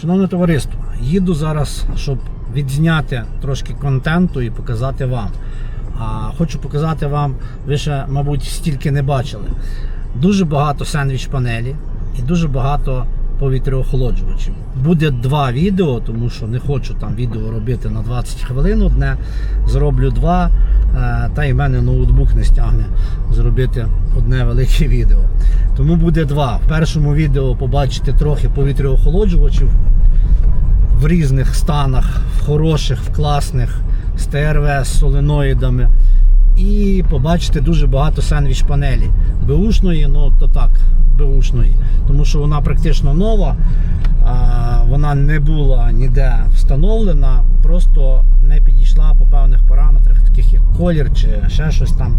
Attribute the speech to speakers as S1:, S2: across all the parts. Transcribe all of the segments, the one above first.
S1: Шановне товариство, їду зараз, щоб відзняти трошки контенту і показати вам. А хочу показати вам, ви ще, мабуть, стільки не бачили. Дуже багато сендвіч панелі і дуже багато повітряохолоджувачів. Буде два відео, тому що не хочу там відео робити на 20 хвилин одне. Зроблю два. Е, Та й в мене ноутбук не стягне зробити одне велике відео. Тому буде два. В першому відео побачите трохи повітряохолоджувачів в різних станах, в хороших, в класних, з ТРВ, з соленоїдами. І побачите дуже багато сендвіч панелі. Беушної, ну то так, беушної. Тому що вона практично нова, вона не була ніде встановлена, просто не підійшла по певних параметрах, таких як колір чи ще щось там.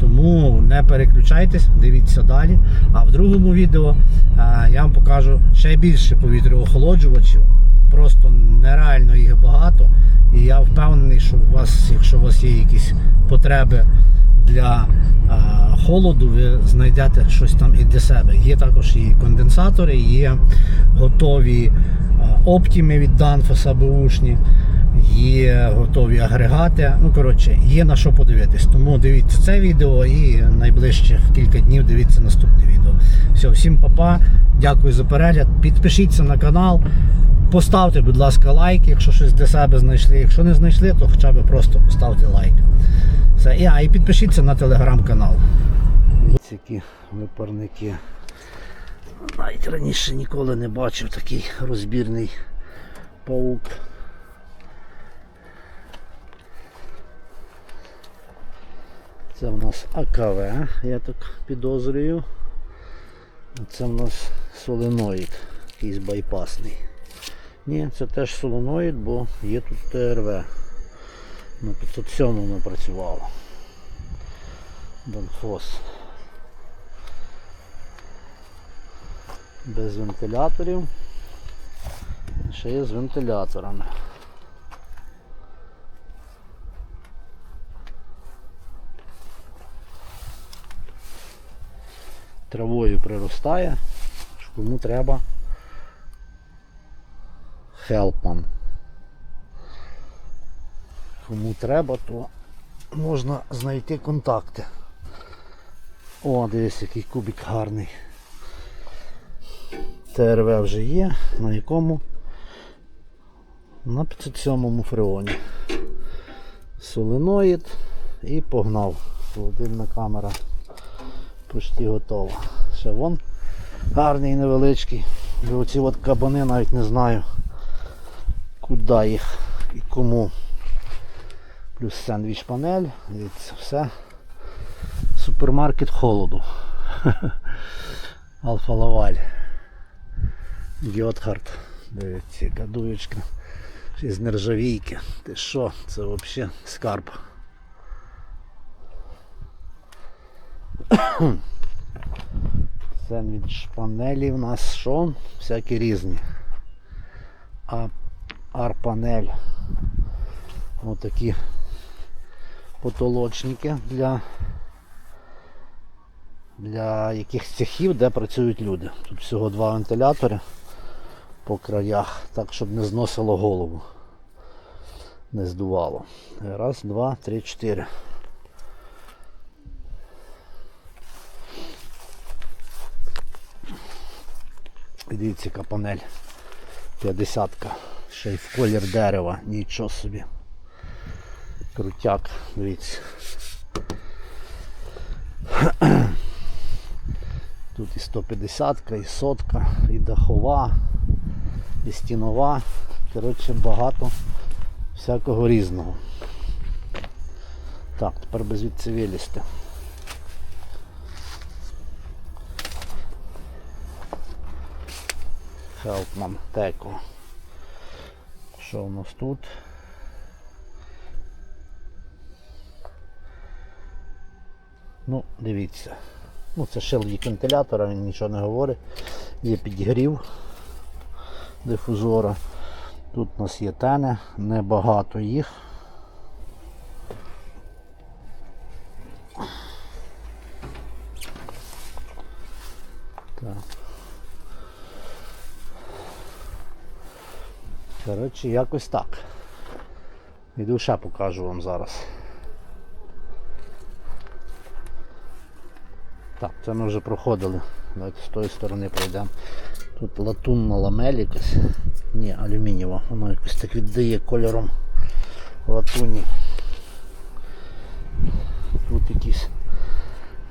S1: Тому не переключайтесь, дивіться далі. А в другому відео я вам покажу ще більше повітряохолоджувачів. Просто нереально їх багато. І я впевнений, що у вас, якщо у вас є якісь потреби для е, холоду, ви знайдете щось там і для себе. Є також і конденсатори, є готові оптіми від Danfoss бушні, є готові агрегати. Ну, коротше, є на що подивитись. Тому дивіться це відео і найближчих кілька днів дивіться наступне відео. Все, всім папа, дякую за перегляд. Підпишіться на канал. Поставте, будь ласка, лайк, якщо щось для себе знайшли. Якщо не знайшли, то хоча б просто поставте лайк. Все. І, а, і підпишіться на телеграм-канал. Ось які випарники. Навіть раніше ніколи не бачив такий розбірний паук. Це в нас АКВ, я так підозрюю. Це в нас соленоїд, якийсь байпасний. Ні, це теж соленоїд, бо є тут ТРВ. На 507 ми працювало. Донфос. Без вентиляторів. Ще є з вентиляторами. Травою приростає. Кому треба хелпан. Кому треба, то можна знайти контакти. О, дивись, який кубик гарний. ТРВ вже є, на якому? На 507 фреоні. Соленоїд і погнав. Холодильна камера почти готова. Ще вон гарний невеличкий. Оці от кабани навіть не знаю куди їх і кому. Плюс сендвіч панель. Дивіться, все. Супермаркет холоду. Алфа Лаваль. Гьотхард. Дивіться, яка дуєчка. Ще з нержавійки. Ти що? Це взагалі скарб. Сендвіч панелі в нас що? Всякі різні. А арпанель. Отакі потолочники для для якихось цехів, де працюють люди. Тут всього два вентилятори по краях, так щоб не зносило голову. Не здувало. Раз, два, три, чотири. І Дивіться, яка панель. 50-ка. Ще й в колір дерева, нічого собі. Крутяк, дивіться. Тут і 150-ка, і сотка, і дахова, і стінова. Коротше, багато всякого різного. Так, тепер би звідси вилізти. Хелпман Теко. Що у нас тут? Ну, дивіться. Ну, це шилдік вентилятора, він нічого не говорить. Є підігрів дифузора. Тут у нас є тени, небагато їх. Так. Коротше, якось так. Іду ще покажу вам зараз. Так, це ми вже проходили. Давайте з тої сторони пройдемо. Тут латунна ламель якась. Ні, алюмінієва. Воно якось так віддає кольором латуні. Тут якісь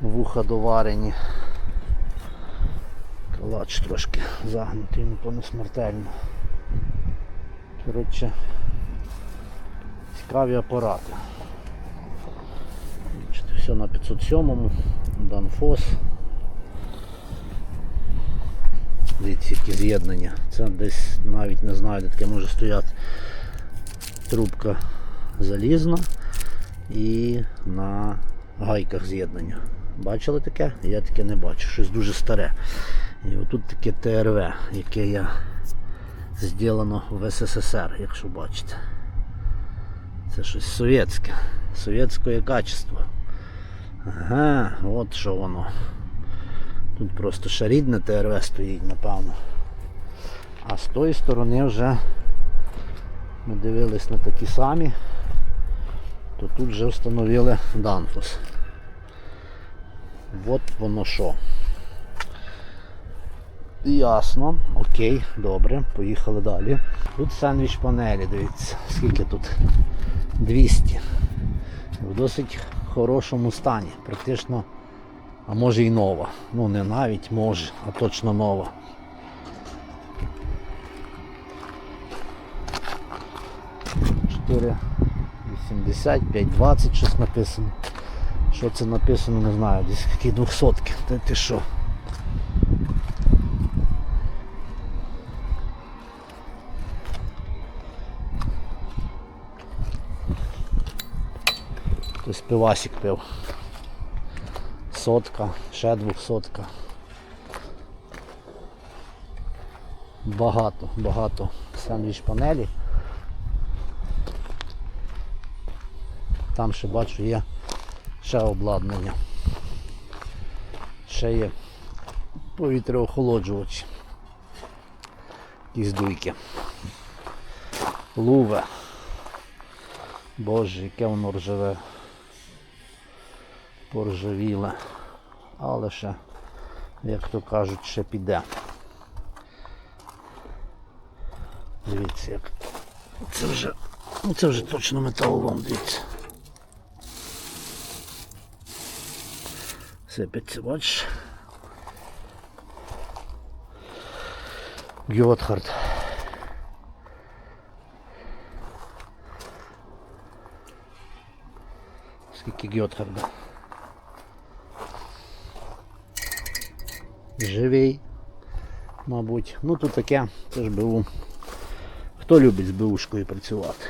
S1: вуха доварені. Калач трошки загнутий, ну то не смертельно. Коротше, цікаві апарати. Все на 507-му, Данфос. Дивіться, які з'єднання. Це десь навіть не знаю, де таке може стояти трубка залізна і на гайках з'єднання. Бачили таке? Я таке не бачу, щось дуже старе. І отут таке ТРВ, яке я зроблено в СССР, якщо бачите. Це щось совєтське, совєтське качество. Ага, от що воно. Тут просто ще рідне ТРВ стоїть, напевно. А з тої сторони вже ми дивились на такі самі, то тут вже встановили Данфос. От воно що. Ясно, окей, добре, поїхали далі. Тут сендвіч панелі, дивіться, скільки тут? 200. В досить хорошому стані. Практично, а може і нова. Ну не навіть може, а точно нова. Чотири 80, 520 щось написано. Що це написано, не знаю, десь які двохсотки. Та ти що? Хтось пивасик пив. Сотка, ще двохсотка. Багато, багато сендвіч панелі. Там ще бачу є ще обладнання. Ще є повітряохолоджувачі. Якісь дуйки. Луве. Боже, яке воно ржаве. Поржавіле. Але ще, як то кажуть, ще піде. Дивіться, як це вже, ну це вже точно металолом, дивіться. Сипеться, бачиш? Гьотхард. Скільки Гьотхарда? Живий, мабуть. Ну тут таке, це ж БУ. Хто любить з БУшкою працювати?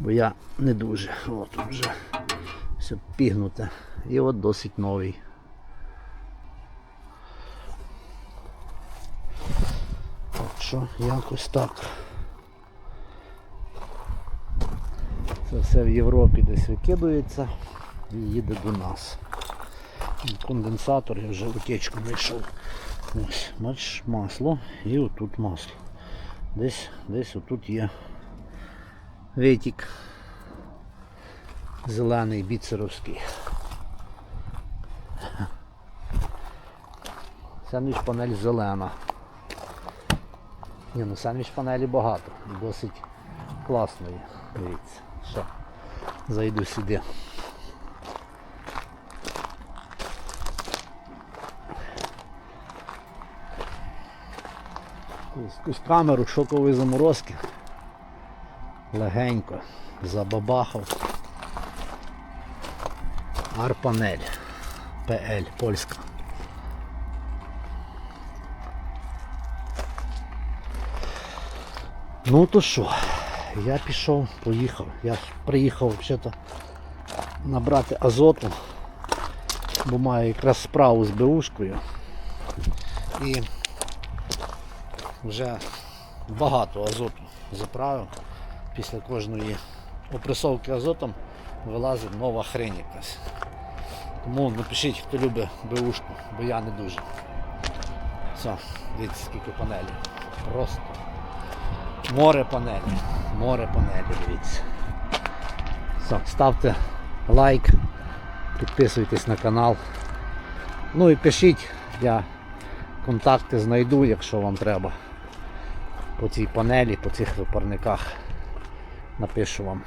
S1: Бо я не дуже. О, тут вже все пігнуте. І от досить новий. Так що якось так. Це все в Європі десь викидується і їде до нас. Конденсатор я вже утечку знайшов. Ось, бачиш, масло і отут масло. Десь десь отут є витік зелений біцеровський. Сендвіч панель зелена. Ні, ну сендвіч панелі багато, досить класної. Дивіться. Що? Зайду сюди. Якусь камеру шокової заморозки. Легенько забабахав. Арпанель ПЛ польська. Ну то що, я пішов, поїхав. Я приїхав взагалі набрати азоту, бо маю якраз справу з БУшкою. І вже багато азоту заправив. Після кожної опресовки азотом вилазить нова хрень якась. Тому напишіть, хто любить БУшку, бо я не дуже. Все, дивіться скільки панелей. Просто Море панелі. Море панелі, дивіться. Все, ставте лайк, підписуйтесь на канал. Ну і пишіть, я контакти знайду, якщо вам треба. По цій панелі, по цих випарниках напишу вам.